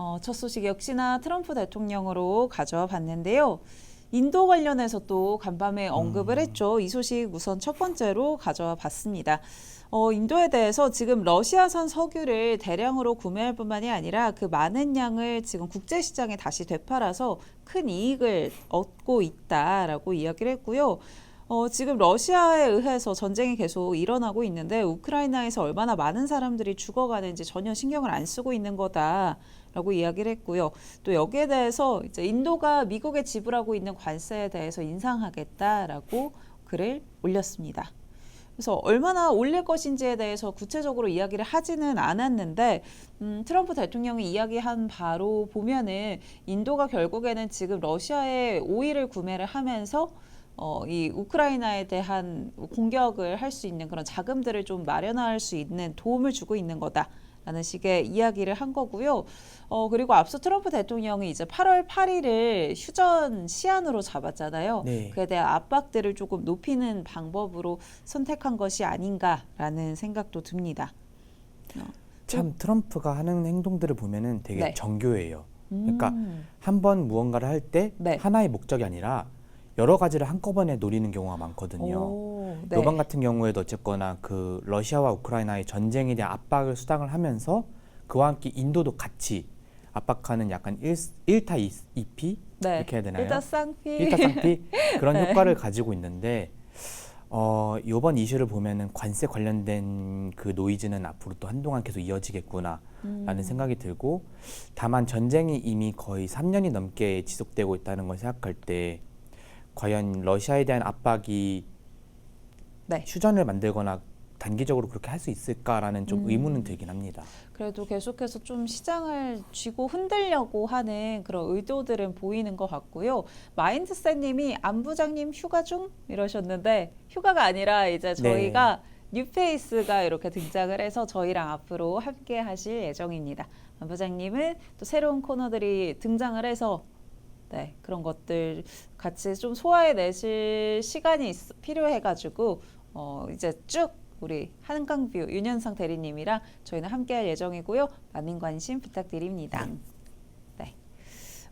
어, 첫 소식 역시나 트럼프 대통령으로 가져와 봤는데요. 인도 관련해서 또 간밤에 언급을 했죠. 이 소식 우선 첫 번째로 가져와 봤습니다. 어, 인도에 대해서 지금 러시아산 석유를 대량으로 구매할 뿐만이 아니라 그 많은 양을 지금 국제시장에 다시 되팔아서 큰 이익을 얻고 있다라고 이야기를 했고요. 어, 지금 러시아에 의해서 전쟁이 계속 일어나고 있는데 우크라이나에서 얼마나 많은 사람들이 죽어가는지 전혀 신경을 안 쓰고 있는 거다라고 이야기를 했고요. 또 여기에 대해서 이제 인도가 미국에 지불하고 있는 관세에 대해서 인상하겠다라고 글을 올렸습니다. 그래서 얼마나 올릴 것인지에 대해서 구체적으로 이야기를 하지는 않았는데 음, 트럼프 대통령이 이야기한 바로 보면은 인도가 결국에는 지금 러시아의 오일을 구매를 하면서 어, 이 우크라이나에 대한 공격을 할 수 있는 그런 자금들을 좀 마련할 수 있는 도움을 주고 있는 거다 라는 식의 이야기를 한 거고요. 어, 그리고 앞서 트럼프 대통령이 이제 8월 8일을 휴전 시한으로 잡았잖아요. 네. 그에 대한 압박들을 조금 높이는 방법으로 선택한 것이 아닌가라는 생각도 듭니다. 참 트럼프가 하는 행동들을 보면은 되게 네. 정교해요. 그러니까 음, 한번 무언가를 할때 네. 하나의 목적이 아니라 여러 가지를 한꺼번에 노리는 경우가 많거든요. 오, 네. 요번 같은 경우에도 어쨌거나 그 러시아와 우크라이나의 전쟁에 대한 압박을 수당을 하면서 그와 함께 인도도 같이 압박하는 약간 일, 일타 이- 이피 네. 이렇게 해야 되나요? 일단 쌍피. 일타 쌍피 그런 네. 효과를 가지고 있는데 어 이번 이슈를 보면은 관세 관련된 그 노이즈는 앞으로 또 한동안 계속 이어지겠구나라는 음. 생각이 들고 다만 전쟁이 이미 거의 3년이 넘게 지속되고 있다는 걸 생각할 때 과연 러시아에 대한 압박이 네. 휴전을 만들거나 단기적으로 그렇게 할 수 있을까라는 좀 음. 의문은 들긴 합니다. 그래도 계속해서 좀 시장을 쥐고 흔들려고 하는 그런 의도들은 보이는 것 같고요. 마인드셋님이 안 부장님 휴가 중 이러셨는데 휴가가 아니라 이제 저희가 뉴페이스가 이렇게 등장을 해서 저희랑 앞으로 함께 하실 예정입니다. 안 부장님은 또 새로운 코너들이 등장을 해서 네, 그런 것들 같이 좀 소화해 내실 시간이 있- 필요해가지고 어, 이제 쭉 우리 한강뷰 윤현상 대리님이랑 저희는 함께할 예정이고요. 많은 관심 부탁드립니다. 네.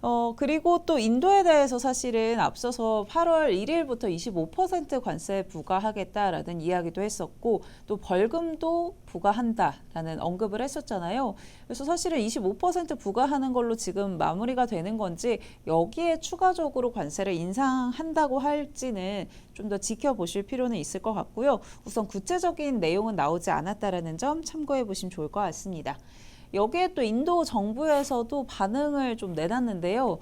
어, 그리고 또 인도에 대해서 사실은 앞서서 8월 1일부터 25% 관세 부과하겠다라는 이야기도 했었고 또 벌금도 부과한다라는 언급을 했었잖아요. 그래서 사실은 25% 부과하는 걸로 지금 마무리가 되는 건지 여기에 추가적으로 관세를 인상한다고 할지는 좀 더 지켜보실 필요는 있을 것 같고요. 우선 구체적인 내용은 나오지 않았다라는 점 참고해 보시면 좋을 것 같습니다. 여기에 또 인도 정부에서도 반응을 좀 내놨는데요.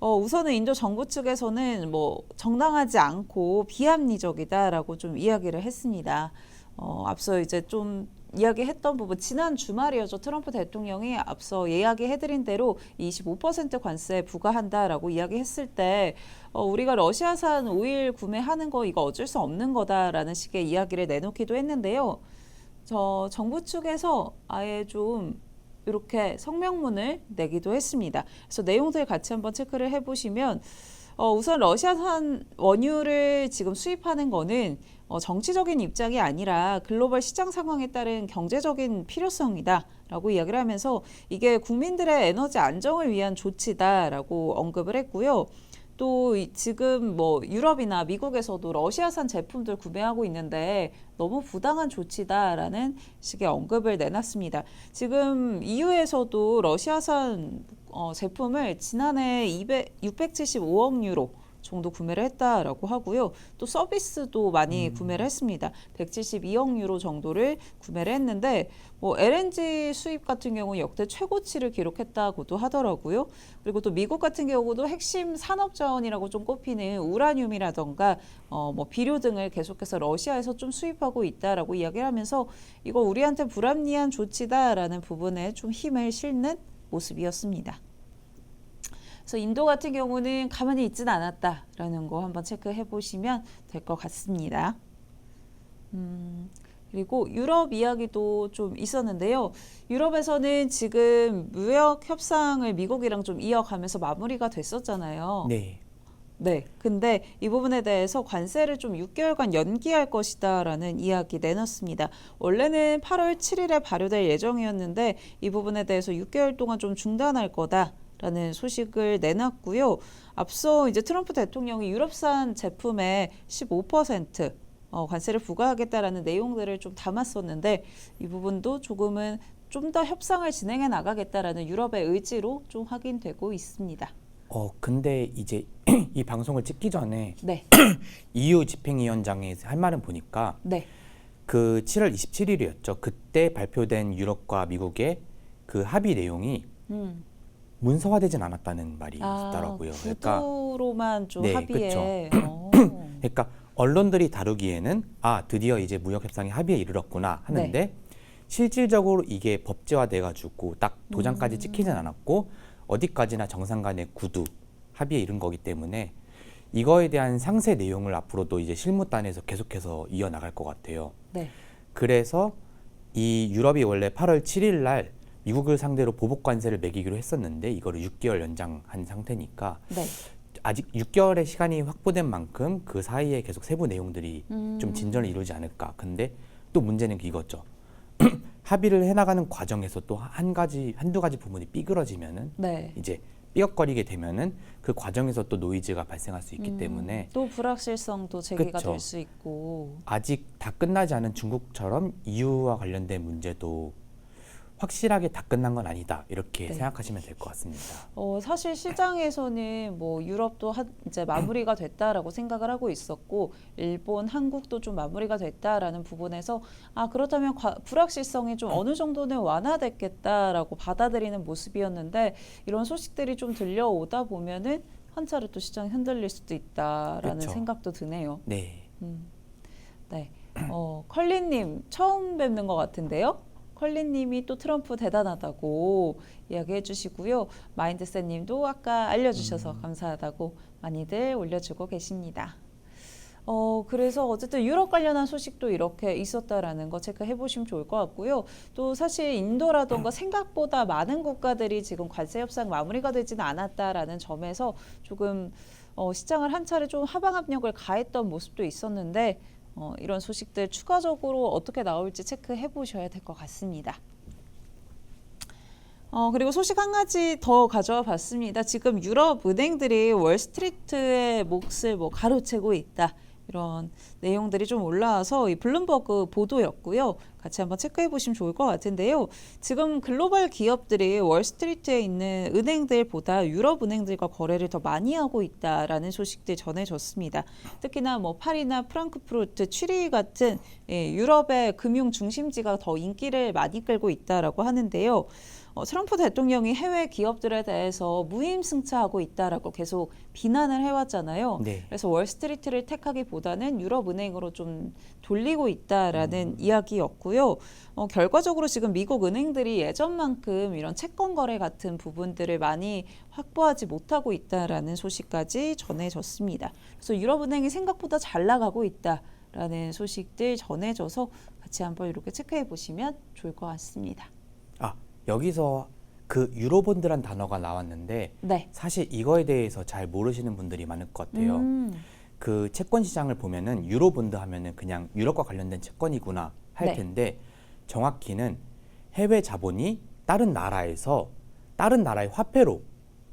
어, 우선은 인도 정부 측에서는 뭐 정당하지 않고 비합리적이다라고 좀 이야기를 했습니다. 어, 앞서 이제 좀 이야기했던 부분 지난 주말이었죠. 트럼프 대통령이 앞서 이야기해드린 대로 25% 관세 부과한다라고 이야기했을 때 어, 우리가 러시아산 오일 구매하는 거 이거 어쩔 수 없는 거다라는 식의 이야기를 내놓기도 했는데요. 저 정부 측에서 아예 좀 이렇게 성명문을 내기도 했습니다. 그래서 내용들 같이 한번 체크를 해보시면 어, 우선 러시아산 원유를 지금 수입하는 거는 어, 정치적인 입장이 아니라 글로벌 시장 상황에 따른 경제적인 필요성이다 라고 이야기를 하면서 이게 국민들의 에너지 안정을 위한 조치다라고 언급을 했고요. 또 이- 지금 뭐 유럽이나 미국에서도 러시아산 제품들 구매하고 있는데 너무 부당한 조치다라는 식의 언급을 내놨습니다. 지금 EU에서도 러시아산 어, 제품을 지난해 200, 675억 유로 정도 구매를 했다라고 하고요. 또 서비스도 많이 구매를 했습니다. 172억 유로 정도를 구매를 했는데 뭐 LNG 수입 같은 경우 역대 최고치를 기록했다고도 하더라고요. 그리고 또 미국 같은 경우도 핵심 산업 자원이라고 좀 꼽히는 우라늄이라던가 어, 뭐 비료 등을 계속해서 러시아에서 좀 수입하고 있다라고 이야기를 하면서 이거 우리한테 불합리한 조치다라는 부분에 좀 힘을 실는 모습이었습니다. 그래서 인도 같은 경우는 가만히 있지는 않았다라는 거 한번 체크해 보시면 될 것 같습니다. 음, 그리고 유럽 이야기도 좀 있었는데요. 유럽에서는 지금 무역 협상을 미국이랑 좀 이어가면서 마무리가 됐었잖아요. 네. 네. 근데 이 부분에 대해서 관세를 좀 6개월간 연기할 것이다라는 이야기 내놨습니다. 원래는 8월 7일에 발효될 예정이었는데 이 부분에 대해서 6개월 동안 좀 중단할 거다 라는 소식을 내놨고요. 앞서 이제 트럼프 대통령이 유럽산 제품에 15% 어, 관세를 부과하겠다라는 내용들을 좀 담았었는데 이 부분도 조금은 좀 더 협상을 진행해 나가겠다라는 유럽의 의지로 좀 확인되고 있습니다. 어 근데 이제 이 방송을 찍기 전에 네, EU 집행위원장이 할 말은 보니까 네, 그 7월 27일이었죠. 그때 발표된 유럽과 미국의 그 합의 내용이 음. 문서화되진 않았다는 말이 아, 있더라고요. 그러니까 구두로만 좀 네, 합의에. 어. 그러니까 언론들이 다루기에는 아 드디어 이제 무역 협상이 합의에 이르렀구나 하는데 네. 실질적으로 이게 법제화돼 가지고 딱 음. 도장까지 찍히진 않았고 어디까지나 정상 간의 구두 합의에 이른 거기 때문에 이거에 대한 상세 내용을 앞으로도 이제 실무단에서 계속해서 이어 나갈 것 같아요. 네, 그래서 이 유럽이 원래 8월 7일 날 미국을 상대로 보복 관세를 매기기로 했었는데 이거를 6개월 연장한 상태니까 네. 아직 6개월의 시간이 확보된 만큼 그 사이에 계속 세부 내용들이 음. 좀 진전을 이루지 않을까. 근데 또 문제는 이거죠. 합의를 해나가는 과정에서 또 한 가지 한두 가지 부분이 삐그러지면은 네. 이제 삐걱거리게 되면은 그 과정에서 또 노이즈가 발생할 수 있기 음, 때문에 또 불확실성도 제기가. 될 수 있고. 아직 다 끝나지 않은 중국처럼 EU와 관련된 문제도 확실하게 다 끝난 건 아니다 이렇게 네. 생각하시면 될 것 같습니다. 어, 사실 시장에서는 뭐 유럽도 한, 이제 마무리가 됐다라고 생각을 하고 있었고 일본, 한국도 좀 마무리가 됐다라는 부분에서 아 그렇다면 과- 불확실성이 좀 어느 정도는 완화됐겠다라고 받아들이는 모습이었는데 이런 소식들이 좀 들려오다 보면은 한 차례 또 시장이 흔들릴 수도 있다라는 그쵸. 생각도 드네요. 네. 음, 네. 어, 컬리님 처음 뵙는 것 같은데요. 컬리님이 또 트럼프 대단하다고 이야기해 주시고요. 마인드셋님도 아까 알려주셔서 감사하다고 많이들 올려주고 계십니다. 어, 그래서 어쨌든 유럽 관련한 소식도 이렇게 있었다라는 거 체크해 보시면 좋을 것 같고요. 또 사실 인도라던가 생각보다 많은 국가들이 지금 관세 협상 마무리가 되지는 않았다라는 점에서 조금 어, 시장을 한 차례 좀 하방 압력을 가했던 모습도 있었는데 어, 이런 소식들 추가적으로 어떻게 나올지 체크해 보셔야 될 것 같습니다. 어, 그리고 소식 한 가지 더 가져와 봤습니다. 지금 유럽 은행들이 월스트리트의 몫을 뭐 가로채고 있다. 이런 내용들이 좀 올라와서 이 블룸버그 보도였고요. 같이 한번 체크해 보시면 좋을 것 같은데요. 지금 글로벌 기업들이 월스트리트에 있는 은행들보다 유럽 은행들과 거래를 더 많이 하고 있다라는 소식들 전해졌습니다. 특히나 뭐 파리나 프랑크푸르트, 취리 같은 예, 유럽의 금융 중심지가 더 인기를 많이 끌고 있다라고 하는데요. 어, 트럼프 대통령이 해외 기업들에 대해서 무임승차하고 있다라고 계속 비난을 해왔잖아요. 네. 그래서 월스트리트를 택하기보다는 유럽 은행으로 좀 돌리고 있다라는 이야기였고요. 어, 결과적으로 지금 미국 은행들이 예전만큼 이런 채권 거래 같은 부분들을 많이 확보하지 못하고 있다라는 소식까지 전해졌습니다. 그래서 유럽 은행이 생각보다 잘 나가고 있다라는 소식들 전해져서 같이 한번 이렇게 체크해 보시면 좋을 것 같습니다. 아 여기서 그 유로본드란 단어가 나왔는데 네. 사실 이거에 대해서 잘 모르시는 분들이 많을 것 같아요. 음, 그 채권 시장을 보면은 유로본드 하면은 그냥 유럽과 관련된 채권이구나 할 네. 텐데 정확히는 해외 자본이 다른 나라에서 다른 나라의 화폐로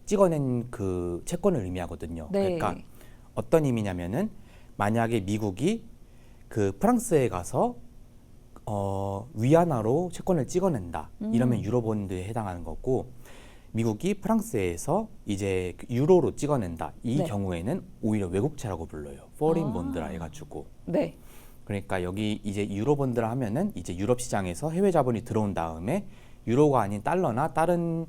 찍어낸 그 채권을 의미하거든요. 네. 그러니까 어떤 의미냐면은 만약에 미국이 그 프랑스에 가서 어 위안화로 채권을 찍어낸다 이러면 음. 유로본드에 해당하는 거고 미국이 프랑스에서 이제 그 유로로 찍어낸다 이 네. 경우에는 오히려 외국채라고 불러요 포린 아. 본드라 해가지고 네. 그러니까 여기 이제 유로본드라 하면은 이제 유럽 시장에서 해외 자본이 들어온 다음에 유로가 아닌 달러나 다른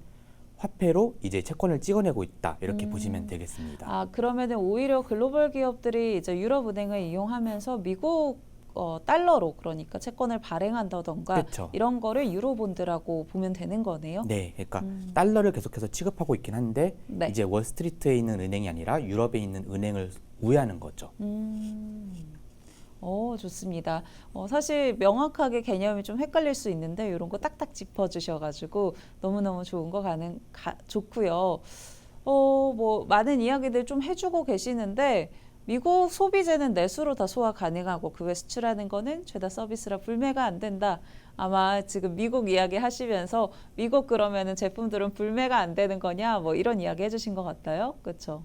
화폐로 이제 채권을 찍어내고 있다 이렇게 음. 보시면 되겠습니다. 아 그러면은 오히려 글로벌 기업들이 이제 유럽 은행을 이용하면서 미국 어, 달러로 그러니까 채권을 발행한다던가 그쵸. 이런 거를 유로본드라고 보면 되는 거네요. 네, 그러니까 음. 달러를 계속해서 취급하고 있긴 한데 네. 이제 월스트리트에 있는 은행이 아니라 유럽에 있는 은행을 우회하는 거죠. 음. 어, 좋습니다. 어, 사실 명확하게 개념이 좀 헷갈릴 수 있는데 이런 거 딱딱 짚어주셔가지고 너무너무 좋은 거 가는 가, 좋고요. 어, 뭐 많은 이야기들 좀 해주고 계시는데 미국 소비재는 내수로 다 소화 가능하고 그 외 수출하는 거는 죄다 서비스라 불매가 안 된다. 아마 지금 미국 이야기 하시면서 미국 그러면은 제품들은 불매가 안 되는 거냐 뭐 이런 이야기 해주신 것 같아요. 그렇죠?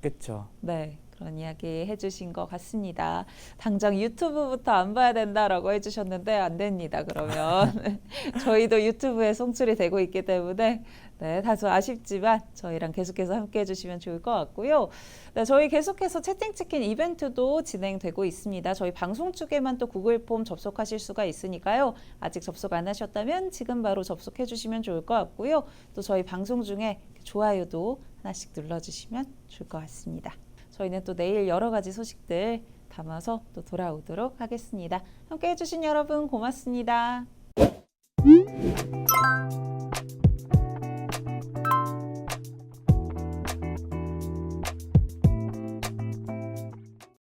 그렇죠. 네. 그런 이야기 해주신 것 같습니다. 당장 유튜브부터 안 봐야 된다라고 해주셨는데 안 됩니다. 그러면 저희도 유튜브에 송출이 되고 있기 때문에 네, 다소 아쉽지만 저희랑 계속해서 함께 해주시면 좋을 것 같고요. 네, 저희 계속해서 채팅 치킨 이벤트도 진행되고 있습니다. 저희 방송 중에만 또 구글 폼 접속하실 수가 있으니까요. 아직 접속 안 하셨다면 지금 바로 접속해 주시면 좋을 것 같고요. 또 저희 방송 중에 좋아요도 하나씩 눌러주시면 좋을 것 같습니다. 저희는 또 내일 여러 가지 소식들 담아서 또 돌아오도록 하겠습니다. 함께 해주신 여러분 고맙습니다.